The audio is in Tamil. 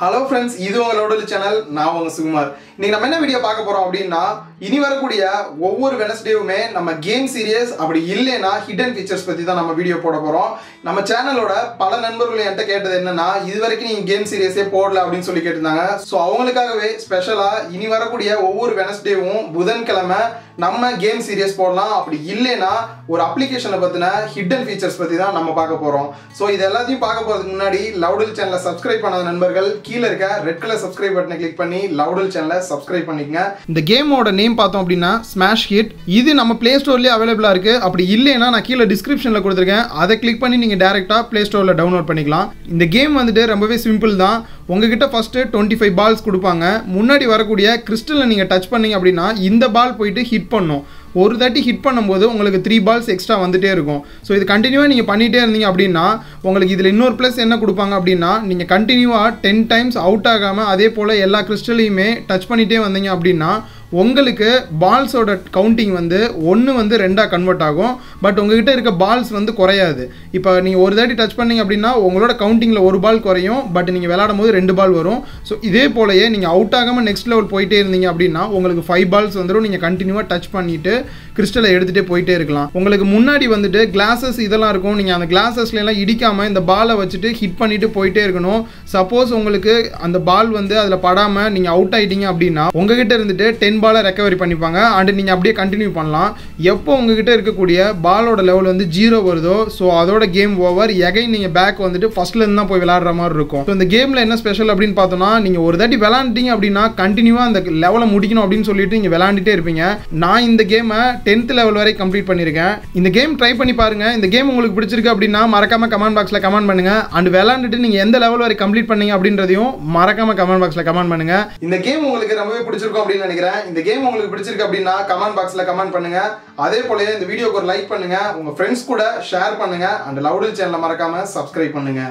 ஹலோ ஃப்ரெண்ட்ஸ் இது உங்களோட சேனல் நான் உங்க சுகுமார். இன்னைக்கு நம்ம என்ன வீடியோ பார்க்க போறோம் அப்படின்னா இனி வரக்கூடிய ஒவ்வொரு வெனஸ்டேவுமே நம்ம கேம் சீரியஸ் அப்படி இல்லைன்னா ஹிடன் ஃபீச்சர்ஸ் பத்தி தான் நம்ம வீடியோ போட போறோம். நம்ம சேனலோட பல நண்பர்கள் என்கிட்ட கேட்டது என்னன்னா இது வரைக்கும் நீங்க கேம் சீரியஸே போடல அப்படின்னு சொல்லி கேட்டிருந்தாங்க. ஸோ அவங்களுக்காகவே ஸ்பெஷலா இனி வரக்கூடிய ஒவ்வொரு வெனஸ்டேவும் புதன்கிழமை நம்ம கேம் சீரியஸ் போடலாம். அப்படி இல்லைன்னா ஒரு அப்ளிகேஷனை பற்றின ஹிடன் ஃபீச்சர்ஸ் பற்றி தான் நம்ம பார்க்க போகிறோம் ஸோ இது எல்லாத்தையும் பார்க்க போகிறதுக்கு முன்னாடி லவுடல் சேனலை சப்ஸ்கிரைப் பண்ணாத நண்பர்கள் கீழே இருக்க ரெட் கலர் சப்ஸ்கிரைப் பட்டனை கிளிக் பண்ணி லவுடல் சேனலை சப்ஸ்கிரைப் பண்ணிக்கங்க. இந்த கேமோட நேம் பார்த்தோம் அப்படின்னா ஸ்மாஷ் ஹிட் இது நம்ம பிளே ஸ்டோர்லேயே அவைலபிளாக இருக்குது அப்படி இல்லைன்னா நான் கீழே டிஸ்கிரிப்ஷனில் கொடுத்துருக்கேன். அதை கிளிக் பண்ணி நீங்கள் டேரெக்டாக ப்ளே ஸ்டோரில் டவுன்லோட் பண்ணிக்கலாம். இந்த கேம் வந்துட்டு ரொம்பவே சிம்பிள் தான். உங்ககிட்ட ஃபஸ்ட்டு டுவெண்ட்டி ஃபைவ் பால்ஸ் கொடுப்பாங்க. முன்னாடி வரக்கூடிய கிறிஸ்டலில் நீங்கள் டச் பண்ணீங்க அப்படின்னா இந்த பால் போயிட்டு ஹிட் பண்ணும். ஒரு தாட்டி ஹிட் பண்ணும்போது உங்களுக்கு த்ரீ பால்ஸ் எக்ஸ்ட்ரா வந்துட்டே இருக்கும். ஸோ இது கண்டினியூவாக நீங்கள் பண்ணிகிட்டே இருந்தீங்க அப்படின்னா உங்களுக்கு இதில் இன்னொரு ப்ளஸ் என்ன கொடுப்பாங்க அப்படின்னா நீங்கள் கண்டினியூவாக டென் டைம்ஸ் அவுட் ஆகாமல் அதே போல் எல்லா கிறிஸ்டலையுமே டச் பண்ணிகிட்டே வந்தீங்க அப்படின்னா உங்களுக்கு பால்ஸோட கவுண்டிங் வந்து ஒன்று வந்து ரெண்டாக கன்வெர்ட் ஆகும். பட் உங்ககிட்ட இருக்க பால்ஸ் வந்து குறையாது. இப்போ நீங்கள் ஒரு தாட்டி டச் பண்ணீங்க அப்படின்னா உங்களோட கவுண்டிங்கில் ஒரு பால் குறையும். பட் நீங்கள் விளாடும் போது ரெண்டு பால் வரும். ஸோ இதே போலயே நீங்கள் அவுட் ஆகாமல் நெக்ஸ்ட் லெவல் போயிட்டே இருந்தீங்க அப்படின்னா உங்களுக்கு ஃபைவ் பால்ஸ் வந்துடும். நீங்கள் கண்டினியூவாக டச் பண்ணிவிட்டு கிறிஸ்டலை எடுத்துகிட்டே போயிட்டே இருக்கலாம். உங்களுக்கு முன்னாடி வந்துட்டு கிளாஸஸ் இதெல்லாம் இருக்கும். நீங்கள் அந்த கிளாஸஸ்லாம் இடிக்காமல் இந்த பாலை வச்சுட்டு ஹிட் பண்ணிட்டு போயிட்டே இருக்கணும். சப்போஸ் உங்களுக்கு அந்த பால் வந்து அதில் படாமல் நீங்கள் அவுட் ஆகிட்டீங்க அப்படின்னா உங்ககிட்ட இருந்துட்டு டென் பாலை ரெக்கவரி பண்ணிப்பாங்க. அண்ட் நீங்கள் அப்படியே கண்டினியூ பண்ணலாம். எப்போ உங்ககிட்ட இருக்கக்கூடிய பாலோட லெவல் வந்து ஜீரோ வருதோ ஸோ அதோட கேம் ஓவர் எகைன் நீங்கள் பேக் வந்துட்டு ஃபஸ்ட்லேருந்து தான் போய் விளாடுற மாதிரி இருக்கும். ஸோ இந்த கேமில் என்ன ஸ்பெஷல் அப்படின்னு பார்த்தோம்னா நீங்கள் ஒரு தாட்டி விளாண்டுட்டீங்க அப்படின்னா கண்டினியூவாக அந்த லெவலை முடிக்கணும் அப்படின்னு சொல்லிட்டு நீங்கள் விளாண்டுட்டே இருப்பீங்க. நான் இந்த கேமை டென்த் லெவல் வரை கம்ப்ளீட் பண்ணியிருக்கேன் இந்த கேம் ட்ரை பண்ணி பாருங்கள் இந்த கேம் உங்களுக்கு பிடிச்சிருக்கு அப்படின்னா மறக்காம கமெண்ட் பாக்ஸில் கமெண்ட் பண்ணுங்க. அண்ட் விளாண்டுட்டு நீங்கள் எந்த லெவல் வரை கம்ப்ளீட் பண்ணீங்க அப்படின்றதையும் மறக்காம கமெண்ட் பாக்ஸில் கமெண்ட் பண்ணுங்கள் இந்த கேம் உங்களுக்கு ரொம்பவே பிடிச்சிருக்கும் அப்படின்னு நினைக்கிறேன். இந்த கேம் உங்களுக்கு பிடிச்சிருக்கு அப்படின்னா கமெண்ட் பாக்ஸில் கமெண்ட் பண்ணுங்க. அதே போல இந்த வீடியோக்கு ஒரு லைக் பண்ணுங்க. உங்க ஃப்ரெண்ட்ஸ் கூட ஷேர் பண்ணுங்க. அண்ட் லவுடல் சேனலை மறக்காம சப்ஸ்கிரைப் பண்ணுங்க.